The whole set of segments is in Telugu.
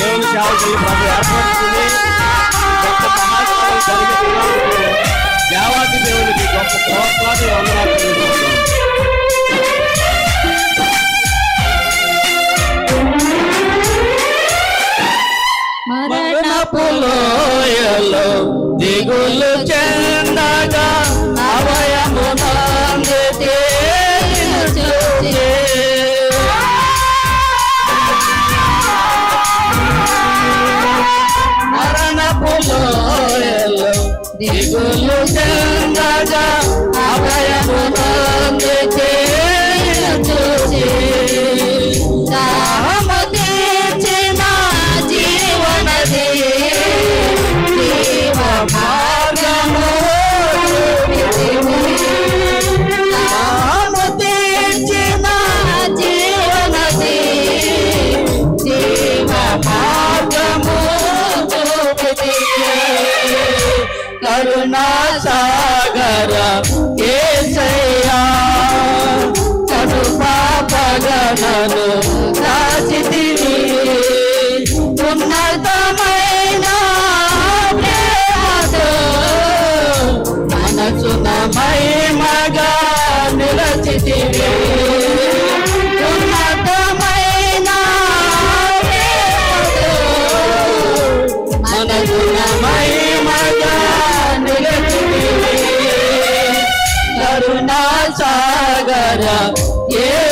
మరి దేవుని సేవకులు ప్రభు ఏర్పడుతుంది గొప్ప సమాచారం దేవాది దేవునికి గొప్ప కోట్లాది వందనాలు తెలియజేస్తున్నాను. దిగులు చే దిగులు చెందగా అభయము నందితే చూచే. కరుణా సాగర ఏసయ్యా కడు పాపగణను దాచితివి ఉన్నతమైన సాగర ఏసయ్యా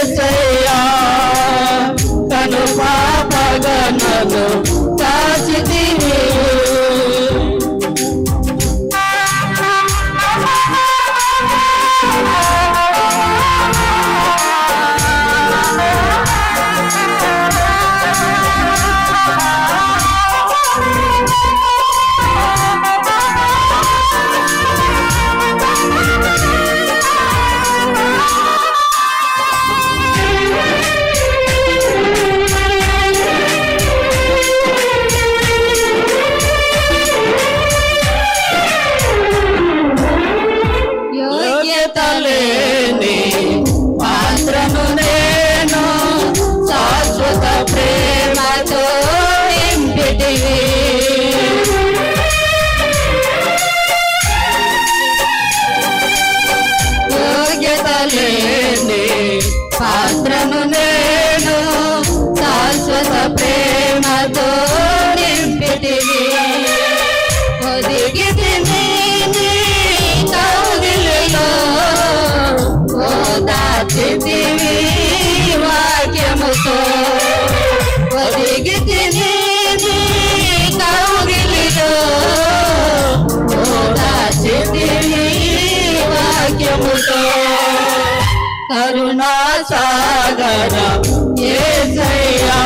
పాత్రను నేను శాశ్వత ప్రేమ. కరుణా సాగర ఏసయ్యా.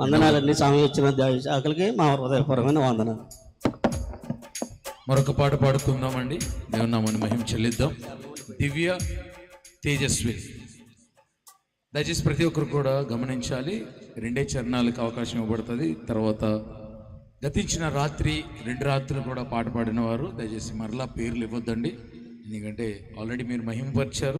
వందనాలన్నీ సమయం ఇచ్చిన దేవ శాఖలకి మా హృదయపూర్వమైన వందనాలు. మరొక పాట పాడుకుందామండి. దేవునామని మహిమ చెల్లిద్దాం దివ్య తేజస్వి. దయచేసి ప్రతి ఒక్కరు కూడా గమనించాలి. రెండే చరణాలకు అవకాశం ఇవ్వబడుతుంది. తర్వాత గతించిన రాత్రి రెండు రాత్రులు కూడా పాట పాడిన వారు దయచేసి మరలా పేర్లు ఇవ్వద్దండి. ఎందుకంటే ఆల్రెడీ మీరు మహిమపరిచారు